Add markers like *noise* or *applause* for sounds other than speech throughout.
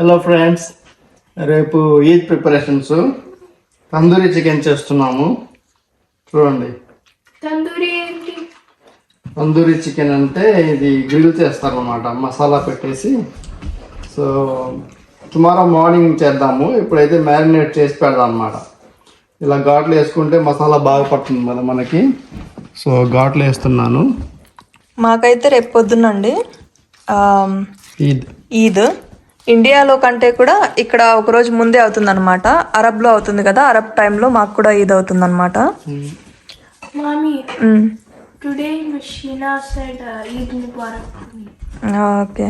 Hello friends రేపు Eid preparations. Tandoori chicken చేస్తున్నాము. చూడండి. తందూరి ఏంటి? తందూరి చికెన్ అంటే ఇది గ్రిల్ చేస్తారనమాట మసాలా పెట్టేసి. సో టుమారో మార్నింగ్ చేద్దాము. ఇప్పుడైతే మ్యారినేట్ చేసి పెడదాం అనమాట ఇలా ఘాట్లు వేసుకుంటే మసాలా బాగా పడుతుంది మన మనకి. సో ఘాట్లు వేస్తున్నాను. మాకైతే రేపు పొద్దున్నండి. ఈద్. ఈద్. ఇండియాలో కంటే కూడా ఇక్కడ ఒక రోజు ముందే అవుతుంది అనమాట అరబ్లో అవుతుంది కదా అరబ్ టైంలో మాకు కూడా ఈద్ అవుతుంది అనమాట ఓకే.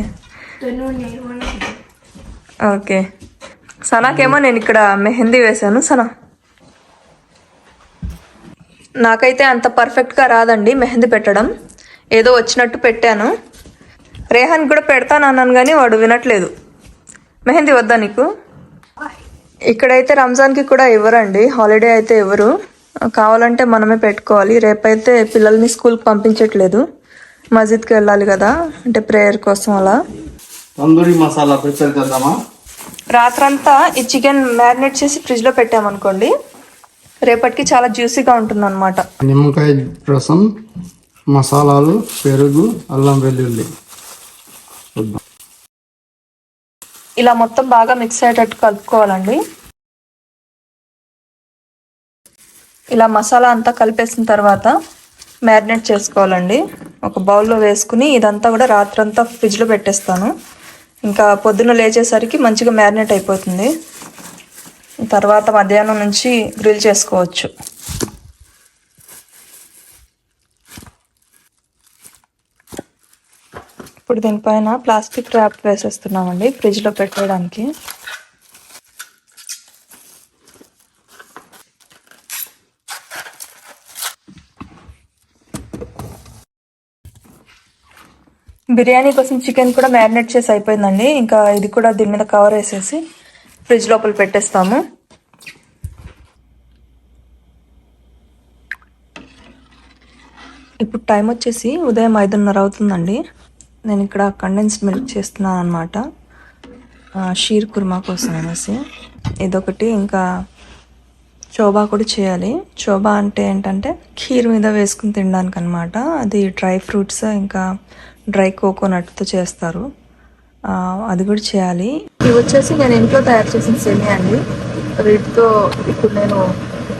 ఓకే. సనాకేమో నేను ఇక్కడ మెహందీ వేశాను సనా. నాకైతే అంత పర్ఫెక్ట్గా రాదండి మెహందీ పెట్టడం. ఏదో వచ్చినట్టు పెట్టాను. రేహాన్ కూడా పెడతాను అన్నాను కానీ వాడు వినట్లేదు. మెహందీ వద్దా నీకు? ఇక్కడైతే రంజాన్కి కూడా ఇవ్వరండి. హాలిడే అయితే ఇవ్వరు. కావాలంటే మనమే పెట్టుకోవాలి. రేపైతే పిల్లల్ని స్కూల్కి పంపించట్లేదు. మస్జిద్కి వెళ్ళాలి కదా. అంటే ప్రేయర్ కోసం అలా. తందూరి మసాలా ప్రిపేర్ చేద్దామా? రాత్రంతా ఈ చికెన్ మ్యారినేట్ చేసి ఫ్రిడ్జ్లో పెట్టామనుకోండి రేపటికి చాలా జ్యూసీగా ఉంటుందన్నమాట. నిమ్మకాయ రసం మసాలాలు పెరుగు అల్లం వెల్లుల్లి చూద్దాం ఇలా మొత్తం బాగా మిక్స్ అయ్యేటట్టు కలుపుకోవాలండి. ఇలా మసాలా అంతా కలిపేసిన తర్వాత మ్యారినేట్ చేసుకోవాలండి. ఒక బౌల్లో వేసుకుని ఇదంతా కూడా రాత్రంతా ఫ్రిడ్జ్లో పెట్టేస్తాను. ఇంకా పొద్దున్న లేచేసరికి మంచిగా మ్యారినేట్ అయిపోతుంది. తర్వాత మధ్యాహ్నం నుంచి గ్రిల్ చేసుకోవచ్చు. ఇప్పుడు దీనిపైన ప్లాస్టిక్ ర్యాప్ వేసేస్తున్నామండి ఫ్రిడ్జ్లో పెట్టడానికి బిర్యానీ కోసం చికెన్ కూడా మ్యారినేట్ చేసి అయిపోయిందండి. ఇంకా ఇది కూడా దీని మీద కవర్ వేసేసి ఫ్రిడ్జ్ లోపల పెట్టేస్తాము. ఇప్పుడు టైం వచ్చేసి ఉదయం ఐదున్నర అవుతుందండి. నేను ఇక్కడ కండెన్స్డ్ మిల్క్ చేస్తున్నాను అనమాట షీర్ కుర్మా కోసం అనేసి. ఇదొకటి ఇంకా చోబా కూడా చేయాలి. చోబా అంటే ఏంటంటే ఖీర్ మీద వేసుకుని తినడానికి అనమాట అది డ్రై ఫ్రూట్స్ ఇంకా డ్రై కోకోనట్తో చేస్తారు. అది కూడా చేయాలి. ఇవి వచ్చేసి నేను ఇంట్లో తయారు చేసిన సేమియా అండి. వీటితో ఇప్పుడు నేను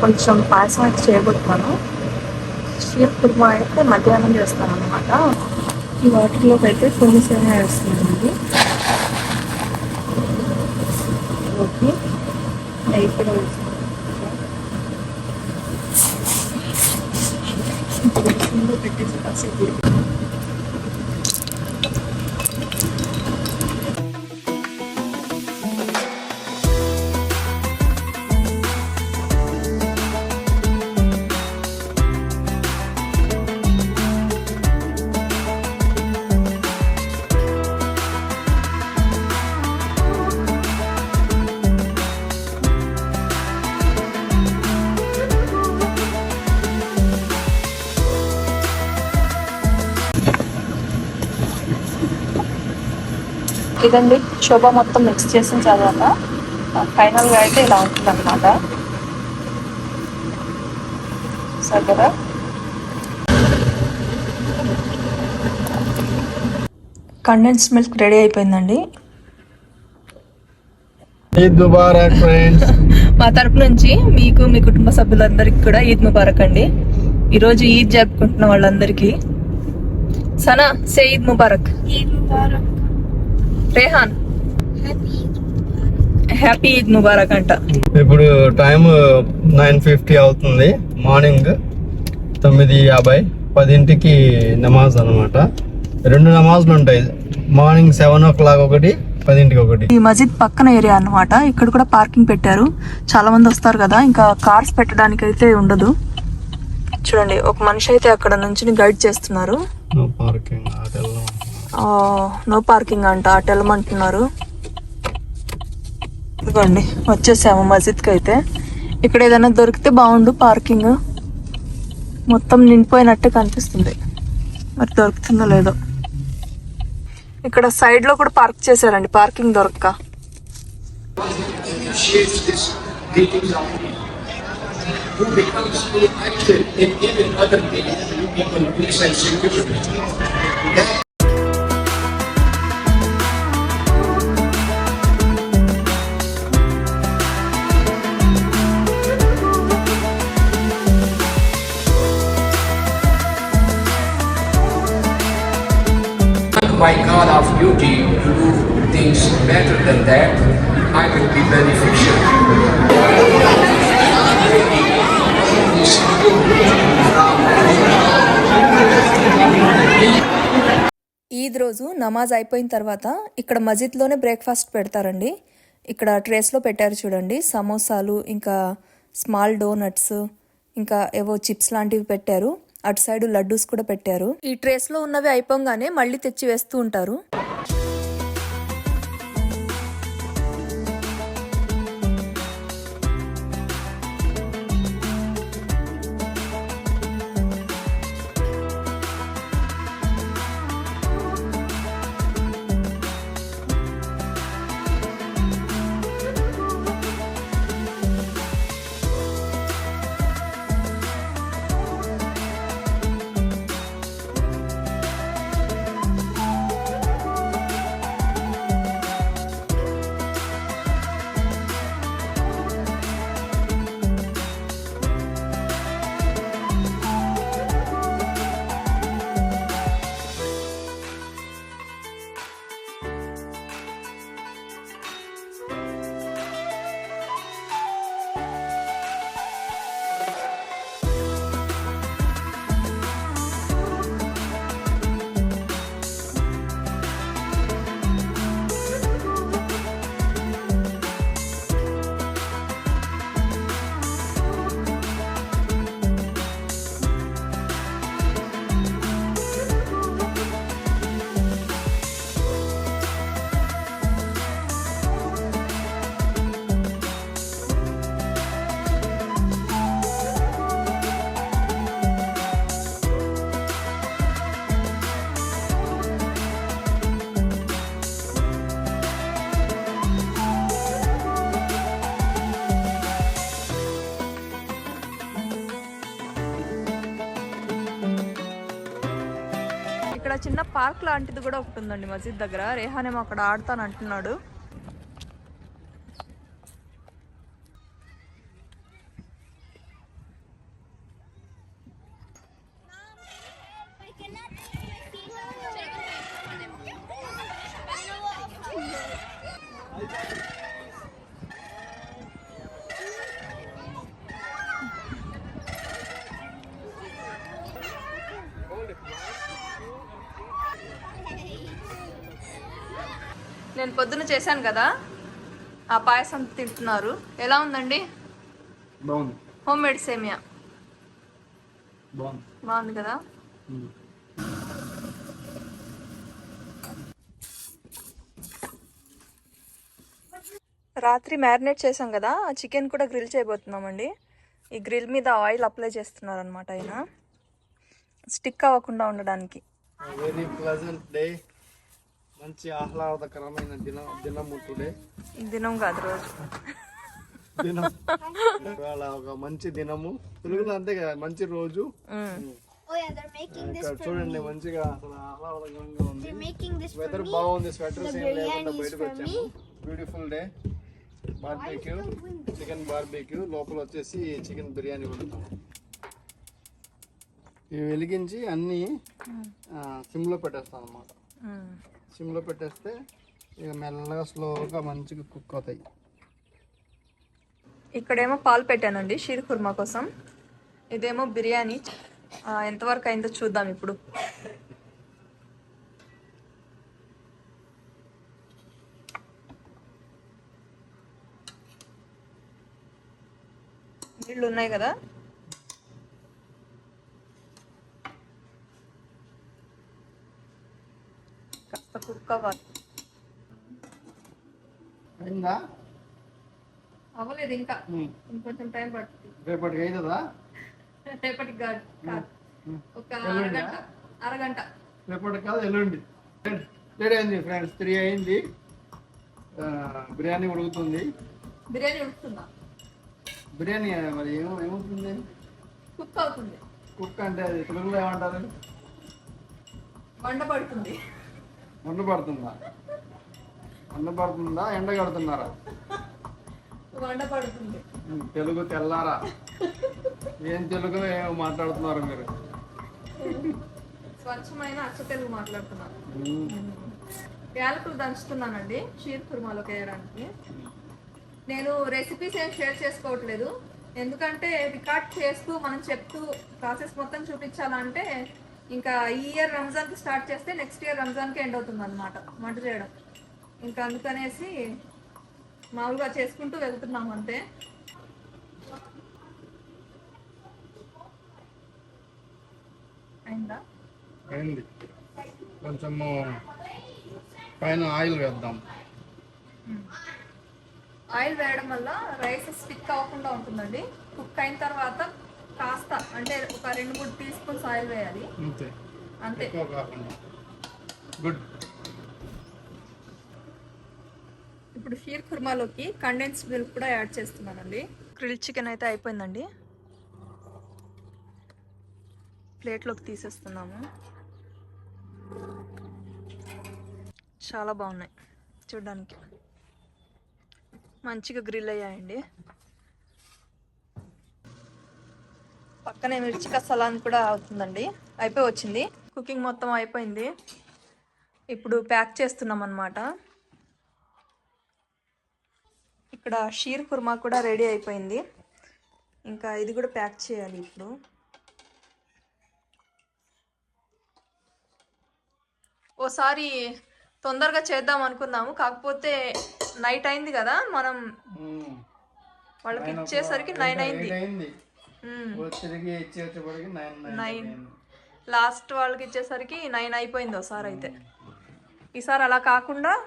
కొంచెం పాయసం అయితే చేయబోతున్నాను. షీర్ కుర్మా అయితే మధ్యాహ్నం చేస్తాను అనమాట ఈ వాటిలోకి అయితే కొన్ని సేమియా వేస్తున్నానండి ఓకే. నెయ్యి కూడా ఇప్పుడు పెట్టేసి కాసేపు ఇదండి. శోభ మొత్తం మిక్స్ చేసిన తర్వాత ఫైనల్గా అయితే ఇలా ఉంటుంది అనమాట చూసారు కదా? కండెన్స్డ్ మిల్క్ రెడీ అయిపోయిందండి. ఈద్ ముబారక్ ఫ్రెండ్స్. *laughs* మా తరపు నుంచి మీకు మీ కుటుంబ సభ్యులందరికీ కూడా ఈద్ ముబారక్ అండి. ఈరోజు ఈద్ జరుపుకుంటున్న వాళ్ళందరికీ. సనా సే ఈద్ ముబారక్. ఈద్ ముబారక్. రేహాన్ హ్యాపీ ఈద్ ముబారక్ అంట. ఇప్పుడు టైం నైన్ ఫిఫ్టీ అవుతుంది. మార్నింగ్ తొమ్మిది యాభై పదింటికి నమాజ్ అన్నమాట. రెండు నమాజులు ఉంటాయి. మార్నింగ్ సెవెన్ ఓ క్లాక్ ఒకటి పదింటికి ఒకటి. ఈ మస్జిద్ పక్కన ఏరియా అన్నమాట. ఇక్కడ కూడా పార్కింగ్ పెట్టారు. చాలా మంది వస్తారు కదా. ఇంకా కార్స్ పెట్టడానికి అయితే ఉండదు. చూడండి ఒక మనిషి అయితే అక్కడ నుంచి గైడ్ చేస్తున్నారు. పార్కింగ్ నో పార్కింగ్ అంట. అటు వెళ్ళమంటున్నారు. ఇదిగోండి వచ్చేసాము మస్జిద్కి అయితే. ఇక్కడ ఏదైనా దొరికితే బాగుండు పార్కింగ్. మొత్తం నిండిపోయినట్టే కనిపిస్తుంది. మరి దొరుకుతుందో లేదో. ఇక్కడ సైడ్లో కూడా పార్క్ చేశారండి పార్కింగ్ దొరక్క. who by God of beauty to do things better than that, I will be beneficial. Eid రోజు నమాజ్ అయిపోయిన తర్వాత ఇక్కడ మస్జిద్లోనే బ్రేక్ఫాస్ట్ పెడతారండి ఇక్కడ ట్రేస్లో పెట్టారు చూడండి సమోసాలు ఇంకా స్మాల్ డోనట్స్ ఇంకా ఏవో చిప్స్ లాంటివి పెట్టారు అటు సైడ్ లడ్డూస్ కూడా పెట్టారు. ఈ ట్రేస్లో ఉన్నవి అయిపోగానే మళ్ళీ తెచ్చి వేస్తూ ఉంటారు. ఇక్కడ చిన్న పార్క్ లాంటిది కూడా ఒకటి ఉందండి మసీద్ దగ్గర. రేహానేమో అక్కడ ఆడతాను అంటున్నాడు నేను పొద్దున చేశాను కదా ఆ పాయసం తింటున్నారు. ఎలా ఉందండి? బాగుంది. హోమ్ మేడ్ సేమియా బాగుంది కదా? రాత్రి మ్యారినేట్ చేసాం కదా చికెన్ కూడా గ్రిల్ చేయబోతున్నామండి. ఈ గ్రిల్ మీద ఆయిల్ అప్లై చేస్తున్నారు అనమాట ఆయన. స్టిక్ అవ్వకుండా ఉండడానికి. వెరీ ప్లెజెంట్ డే మంచి ఆహ్లాదకరమైన దినం దినము టుడే దినం కాదు రోజు. దినం. ఇవాళ ఒక మంచి దినము. తెలుగులో అంతే కదా మంచి రోజు. Oh ఇక్కడ చూడండి. మంచిగా అసలు ఆహ్లాదకరంగా ఉంది. వెదర్. బాగుంది స్వెటర్స్ The ఏం లేకుండా biryani is బయటకు వచ్చాము. Beautiful day barbecue chicken barbecue లోపల వచ్చేసి చికెన్ బిర్యానీ వండుతాం. ఇవి వెలిగించి అన్నీ సిమ్లో పెట్టేస్తాం అన్నమాట. మ్మ్. సిమ్లో పెట్టేస్తే ఇక మెల్లగా స్లోగా మంచిగా కుక్ అవుతాయి. ఇక్కడేమో పాలు పెట్టానండి షీర్ కుర్మా కోసం. ఇదేమో బిర్యానీ. ఎంతవరకు అయిందో చూద్దాం ఇప్పుడు. నీళ్ళు ఉన్నాయి కదా? కాస్త కుక్ అవ్వాలి అయిందా? అవ్వలేదు ఇంకా. ఇంకొంచెం టైం పడుతుంది. రేపటికి అవుతుందా రేపటికి కాదు. ఒక? అరగంట అరగంట. రేపటికి కాదు ఎల్లుండి. లేట్ అయింది ఫ్రెండ్స్ త్రీ అయింది. బిర్యానీ ఉడుకుతుంది. బిర్యానీ ఉడుకుతుందా? బిర్యానీ మరి ఏమో ఏమవుతుంది? కుక్ అవుతుంది. కుక్ అంటే అది తెలుగులో ఏమంటారు? వండ పడుతుంది వండ పడుతుందా? వండ పడుతుందా? ఎండ కడుతున్నారా? తెలుగు తెల్లారా? ఏం తెలుగు మాట్లాడుతున్నారు మీరు? స్వచ్ఛమైన అచ్చ తెలుగు మాట్లాడుతున్నాను ఉమ్, యాలకులు దంచుతున్నానండి షీర్ కుర్మాలోకి వేయడానికి నేను రెసిపీస్ ఏం షేర్ చేసుకోవట్లేదు. ఎందుకంటే రికార్డ్ చేస్తూ మనం చెప్తూ ప్రాసెస్ మొత్తం చూపించాలంటే ఇంకా ఈ ఇయర్ రంజాన్కి స్టార్ట్ చేస్తే నెక్స్ట్ ఇయర్ రంజాన్కి ఎండ్ అవుతుంది అనమాట వంట చేయడం. ఇంకా అందుకనేసి మామూలుగా చేసుకుంటూ వెళ్తున్నాం అంతే. అయిందా? అయింది. కొంచెము పైన ఆయిల్ వేద్దాం. ఆయిల్ వేయడం వల్ల రైస్ స్టిక్ అవ్వకుండా ఉంటుందండి. కుక్ అయిన తర్వాత కాస్త అంటే ఒక రెండు మూడు టీ స్పూన్స్ ఆయిల్ వేయాలి. అంతే. అంతే. గుడ్. ఇప్పుడు షీర్ కుర్మాలోకి కండెన్స్డ్ మిల్క్ కూడా యాడ్ చేస్తున్నానండి. గ్రిల్ చికెన్ అయితే అయిపోయిందండి. ప్లేట్లోకి తీసేస్తున్నాము. చాలా బాగున్నాయి చూడడానికి. మంచిగా గ్రిల్ అయ్యాయండి. పక్కనే మిర్చి కసలాన్ కూడా అవుతుందండి. అయిపోయి వచ్చింది. కుకింగ్ మొత్తం అయిపోయింది. ఇప్పుడు ప్యాక్ చేస్తున్నాం అన్నమాట. ఇక్కడ షీర్ కుర్మా కూడా రెడీ అయిపోయింది. ఇంకా ఇది కూడా ప్యాక్ చేయాలి ఇప్పుడు. ఓసారి తొందరగా చేద్దాం అనుకున్నాము. కాకపోతే నైట్ అయింది కదా మనం వాళ్ళకి ఇచ్చేసరికి నైన్ అయింది. తిరిగి ఇచ్చి వచ్చేప్పటికి నైన్ నైన్. లాస్ట్ వాళ్ళకి ఇచ్చేసరికి నైన్ అయిపోయింది ఒకసారి అయితే. ఈసారి అలా కాకుండా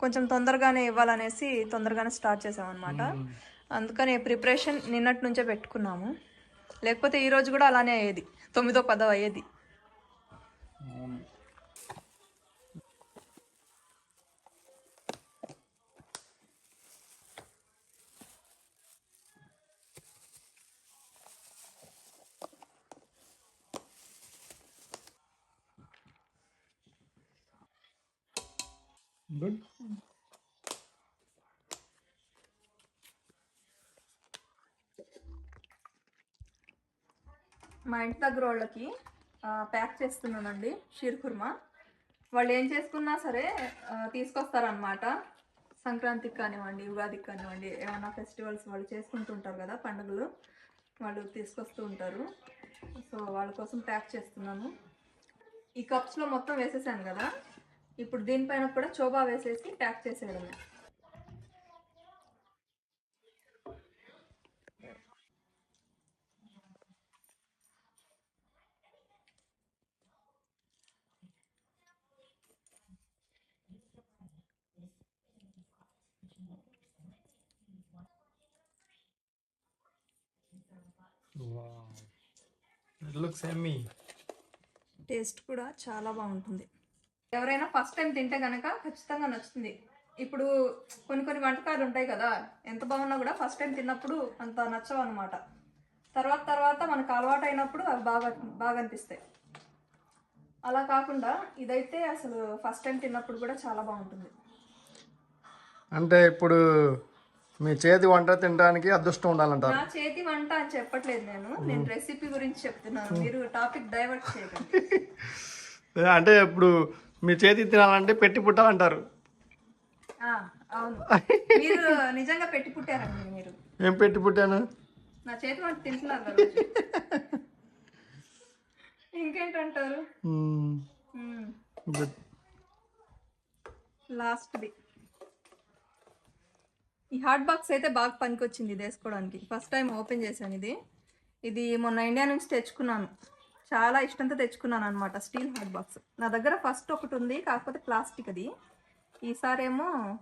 కొంచెం తొందరగానే ఇవ్వాలనేసి తొందరగానే స్టార్ట్ చేసామన్నమాట. అందుకని ప్రిపరేషన్ నిన్నటి నుంచే పెట్టుకున్నాము. లేకపోతే ఈ రోజు కూడా అలానే అయ్యేది. తొమ్మిదో పదో అయ్యేది. గుడ్ మా ఇంటి దగ్గర వాళ్ళకి ప్యాక్ చేస్తున్నానండి షీర్ కుర్మా. వాళ్ళు ఏం చేసుకున్నా సరే తీసుకొస్తారనమాట సంక్రాంతికి కానివ్వండి ఉగాదికి కానివ్వండి ఏమైనా ఫెస్టివల్స్ వాళ్ళు చేసుకుంటుంటారు కదా పండుగలు వాళ్ళు తీసుకొస్తూ ఉంటారు. సో వాళ్ళ కోసం ప్యాక్ చేస్తున్నాను. ఈ కప్స్లో మొత్తం వేసేసాను కదా. ఇప్పుడు దీనిపైన కూడా చోబా వేసేసి ప్యాక్ చేసేయడమే. ఇట్ లుక్స్ ఎమ్మీ టేస్ట్ కూడా చాలా బాగుంటుంది. ఎవరైనా ఫస్ట్ టైం తింటే కనుక ఖచ్చితంగా నచ్చుతుంది. ఇప్పుడు కొన్ని కొన్ని వంటకాలు ఉంటాయి కదా ఎంత బాగున్నా కూడా ఫస్ట్ టైం తిన్నప్పుడు అంత నచ్చవు అనమాట తర్వాత తర్వాత మనకు అలవాటు అయినప్పుడు అవి బాగా బాగా అనిపిస్తాయి. అలా కాకుండా ఇదైతే అసలు ఫస్ట్ టైం తిన్నప్పుడు కూడా చాలా బాగుంటుంది. అంటే ఇప్పుడు మీ చేతి వంట తినడానికి అదృష్టం ఉండాలంటారు? నా చేతి వంట అని చెప్పట్లేదు నేను. నేను రెసిపీ గురించి చెప్తున్నాను. మీరు టాపిక్ డైవర్ట్ చేయకండి *laughs* అంటే ఇప్పుడు మీ చేతి తినాలంటే పెట్టి పుట్టాలంటారు. మీరు నిజంగా పెట్టి పుట్టారండి మీరు. ఏం పెట్టి పుట్టాను? నా చేతి వంట తింటున్నారు. ఇంకేంటంటారు? లాస్ట్ది. ఈ హాట్ బాక్స్ అయితే బాగా పనికొచ్చింది ఇది వేసుకోవడానికి. ఫస్ట్ టైం ఓపెన్ చేశాను ఇది. ఇది మొన్న ఇండియా నుంచి తెచ్చుకున్నాను. చాలా ఇష్టంతో తెచ్చుకున్నాను అనమాట స్టీల్ హాట్ బాక్స్. నా దగ్గర ఫస్ట్ ఒకటి ఉంది కాకపోతే ప్లాస్టిక్ అది. ఈసారి ఏమో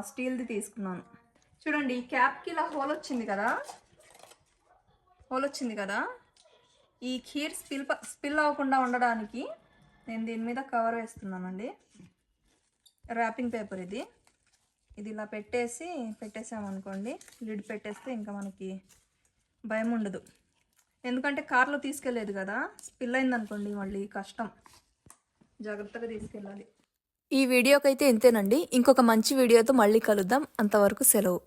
స్టీల్ది తీసుకున్నాను. చూడండి ఈ క్యాప్కి ఇలా హోల్ వచ్చింది కదా? హోల్ వచ్చింది కదా? ఈ ఖీర్ స్పిల్ స్పిల్ అవ్వకుండా ఉండడానికి నేను దీని మీద కవర్ వేస్తున్నానండి. ర్యాపింగ్ పేపర్ ఇది. ఇది ఇలా పెట్టేసి పెట్టేసామనుకోండి లిడ్ పెట్టేస్తే ఇంకా మనకి భయం ఉండదు. ఎందుకంటే కార్లో తీసుకెళ్ళలేదు కదా. స్పిల్ అయిందనుకోండి మళ్ళీ కష్టం. జాగ్రత్తగా తీసుకెళ్ళాలి. ఈ వీడియోకైతే ఇంతేనండి. ఇంకొక మంచి వీడియోతో మళ్ళీ కలుద్దాం. అంతవరకు సెలవు.